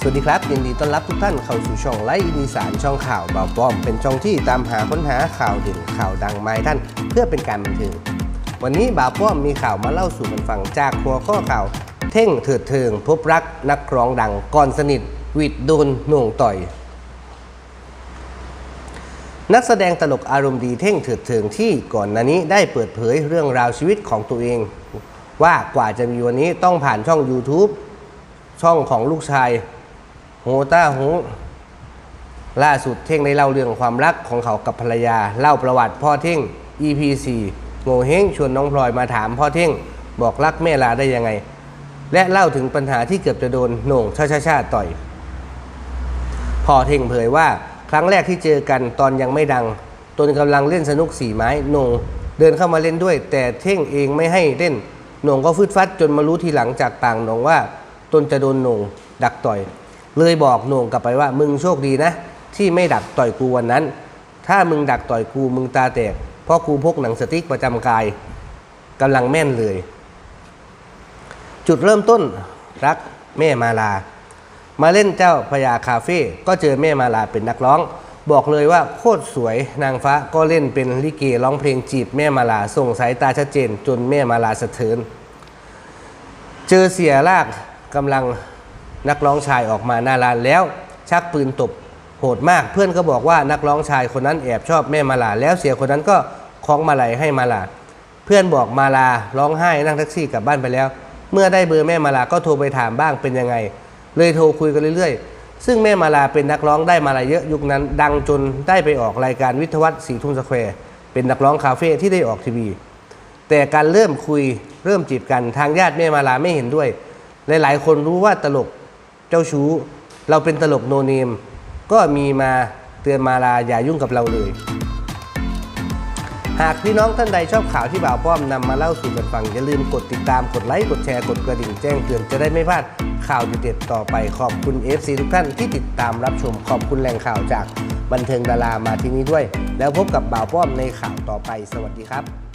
สวัสดีครับ ยินดีต้อนรับทุกท่านเข้าสู่ช่องไลฟ์อีสานช่องข่าวเบาป้อม เป็นช่องที่ตามหาค้นหาข่าวเด่นข่าวดังมาให้ท่านเพื่อเป็นการบันเทิงวันนี้บ่าวป้อมมีข่าวมาเล่าสู่กันฟังจากหัวข้อข่าว เท่งเถิดเทิง พบรักนักร้องดังก่อนสนิท วิดโดนหน่วงต่อย นักแสดงตลกอารมณ์ดีเท่งเถิดเทิงที่ก่อนหน้านี้ได้เปิดเผยเรื่องราวชีวิตของตัวเอง ว่ากว่าจะมีวันนี้ต้องผ่านช่อง YouTube ช่องของลูกชาย โฮต้าโฮล่าสุดเท่งได้เล่าเรื่องความรักของเขากับภรรยา เล่าประวัติพ่อเท่ง EP 4โงเฮงชวนน้องพลอยมาถามพ่อเท่ง บอกรักแม่ลาได้ยังไง และเล่าถึงปัญหาที่เกือบจะโดนโหน่งชาชาชาต่อย พ่อเท่งเผยว่าครั้งแรกที่เจอกันตอนยังไม่ดัง ตนกำลังเล่นสนุกสีไม้โหน่งเดินเข้ามาเล่นด้วย แต่เท่งเองไม่ให้เล่นโหน่งก็ฟึดฟัดจนมารู้ทีหลังจากต่างหน่งว่า ตนจะโดนโหน่งดักต่อย เลยบอกโหน่งกลับไปว่ามึงโชคดีนะ ที่ไม่ดักต่อยกูวันนั้น ถ้ามึงดักต่อยกูมึงตาแตกเพราะกูพกหนังสติ๊กประจำกายกำลังแม่นเลย จุดเริ่มต้นรักแม่มาลา มาเล่นเจ้าพญาคาเฟ่ก็เจอแม่มาลาเป็นนักร้อง บอกเลยว่าโคตรสวยนางฟ้าก็เล่นเป็นลิเกร้องเพลงจีบแม่มาลาส่งสายตาชัดเจนจนแม่มาลาสะเทือนเจอเสียลากกำลัง นักร้องชายออกมาหน้าร้านแล้ว ชักปืนตบโหดมาก เพื่อนก็บอกว่านักร้องชายคนนั้นแอบชอบแม่มาลา แล้วเสียคนนั้นก็คล้องมาลัยให้มาลา เพื่อนบอกมาลาร้องไห้นั่งแท็กซี่กลับบ้านไปแล้ว เมื่อได้เบอร์แม่มาลาก็โทรไปถามบ้างเป็นยังไง เลยโทรคุยกันเรื่อยๆ ซึ่งแม่มาลาเป็นนักร้องได้มาลาเยอะยุคนั้น ดังจนได้ไปออกรายการวิทวัฒน์สีทุ่งสแควร์เป็นนักร้องคาเฟ่ที่ได้ออกทีวี แต่การเริ่มคุยเริ่มจีบกันทางญาติแม่มาลาไม่เห็นด้วย หลายๆ คนรู้ว่าตลก เจ้าชู้ เราเป็นตลกโนเนม ก็มีมาเตือนมาลาอย่ายุ่งกับเราเลย หากพี่น้องท่านใดชอบข่าวที่บ่าวป้อมนำมาเล่าสู่กันฟัง อย่าลืมกดติดตามกดไลค์กดแชร์กดกระดิ่งแจ้งเตือนจะได้ไม่พลาดข่าวเด็ดๆต่อไปขอบคุณ FC ทุกท่านที่ติดตามรับชมขอบคุณแหล่งข่าวจากบันเทิงดารามาที่นี้ด้วย แล้วพบกับบ่าวป้อมในข่าวต่อไป สวัสดีครับ